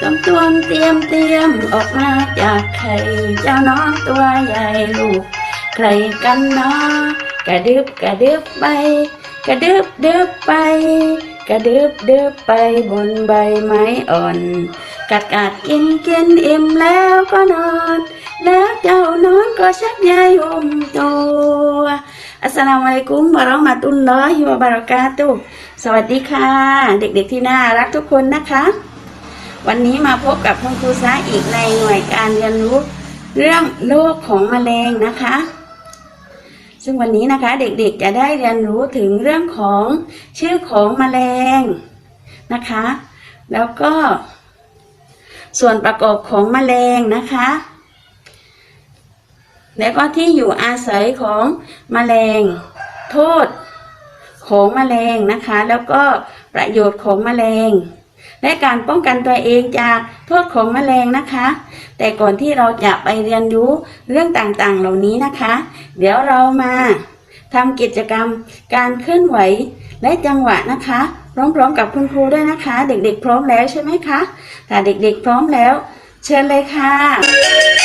ต้มตวมเตรียมเตรียมออกมาจากไข่เจ้าน้องตัวใหญ่ลูกใครกันเนาะกระดึบกระดึบไป กระดึบดึบไป กระดึบดึบไปบนใบไม้อ่อน กัดกัดกินกินอิ่มแล้วก็นอน แล้วเจ้านอนก็ชักใยห่มตัวอัสสลามุอะลัยกุมวะเราะห์มะตุลลอฮิวะบะเรากาตุสวัสดีค่ะ เด็กๆที่น่ารักทุกคนนะคะ วันนี้มาพบกับคุณครูซาอีกในหน่วยการเรียนรู้เรื่องโรคของแมลงนะคะ ซึ่งวันนี้นะคะเด็กๆจะได้เรียนรู้ถึงเรื่องของชื่อของแมลงนะคะ แล้วก็ ส่วนประกอบของแมลงนะคะ แล้วก็ที่อยู่อาศัยของแมลงโทษของแมลงนะคะ แล้วก็ประโยชน์ของแมลง และการป้องกันตัวเองจากโทษของแมลงนะคะ แต่ก่อนที่เราจะไปเรียนรู้เรื่องต่างๆ เหล่านี้นะคะ เดี๋ยวเรามาทำกิจกรรมการเคลื่อนไหวและจังหวะนะคะพร้อมๆกับคุณครูด้วยนะคะ เด็กๆ พร้อมแล้วใช่ไหมคะถ้าเด็กๆ พร้อมแล้ว เชิญเลยค่ะ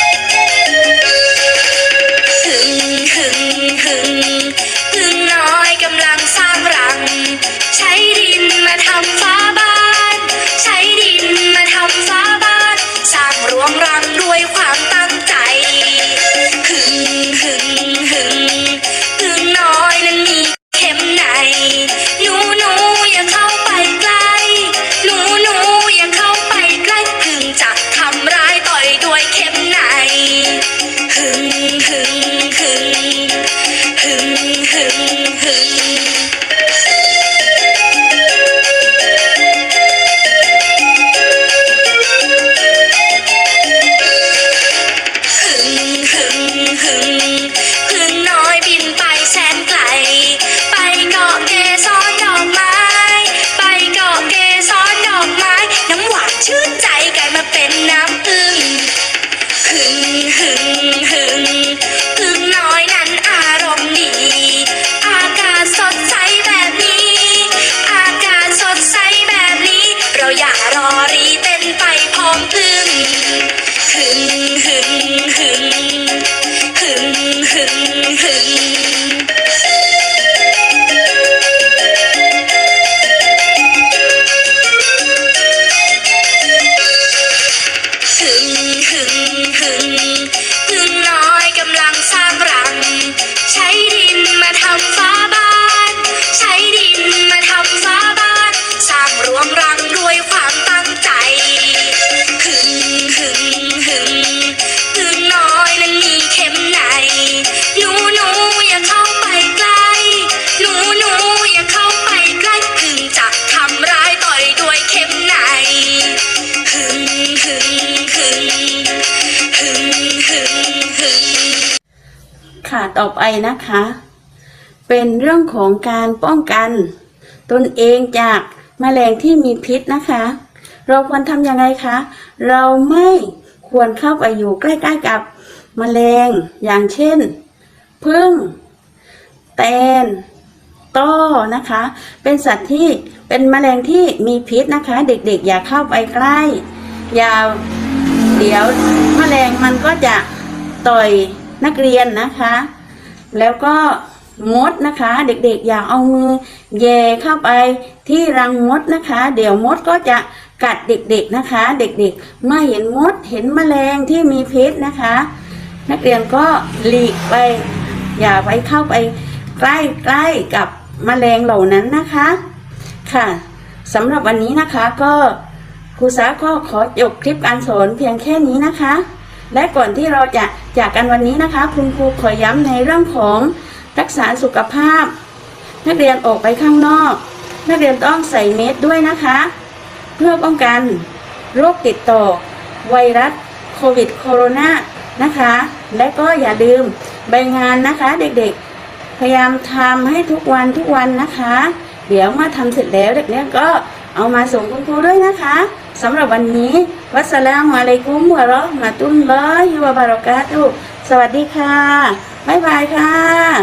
ำฟ้าบ้าน ใช้ดินมาทำฟ้าบ้าน สร้างรวงรังด้วยความตั้งใจ หึงหึงหึงหึงน้อยนั้นมีเข็มใน หนูหนูอย่าเข้าไปใกล้ หนูหนูอย่าเข้าไปใกล้หึงจะทำร้ายต่อยด้วยเข็มใน หึงหึงหึงหึงหึงหึง ค่ะ ต่อไปนะคะ เป็นเรื่องของการป้องกัน ตนเองจากแมลงที่มีพิษนะคะ เราควรทำยังไงคะ เราไม่ควรเข้าไปอยู่ใกล้ๆกับแมลงอย่างเช่นพึ่งแตนต้อนะคะ เป็นสัตว์ที่เป็นแมลงที่มีพิษนะคะ เด็กๆ อย่าเข้าไปใกล้ อย่าเดี๋ยวแมลงมันก็จะต่อยนักเรียนนะคะ แล้วก็ มดนะคะ เด็กๆอย่าเอามือแย่เข้าไปที่รังมดนะคะ เดี๋ยวมดก็จะกัดเด็กๆนะคะ เด็กๆ เมื่อเห็นมดเห็นแมลงที่มีพิษนะคะ นักเรียนก็หลีกไป อย่าไปเข้าไปใกล้ใกล้กับแมลงเหล่านั้นนะคะค่ะสำหรับวันนี้นะคะก็ครูสาก็ขอจบคลิปการสอนเพียงแค่นี้นะคะ และก่อนที่เราจะจากกันวันนี้นะคะ คุณครูขอย้ำในเรื่องของ รักษาสุขภาพ นักเรียนออกไปข้างนอก นักเรียนต้องใส่เมสด้วยนะคะ เพื่อป้องกันโรคติดต่อ ไวรัสโควิดโคโรนานะคะ และก็อย่าลืมใบงานนะคะเด็กๆ พยายามทำให้ทุกวันทุกวันนะคะ เดี๋ยวเมื่อทำเสร็จแล้วเด็กเนี่ยก็เอามาส่งคุณครูด้วยนะคะสำหรับวันนี้ วัสลามุอะลัยกุมวะเราะมะตุลลอฮิวะบะเราะกาตุสวัสดีค่ะ บ๊ายบายค่ะ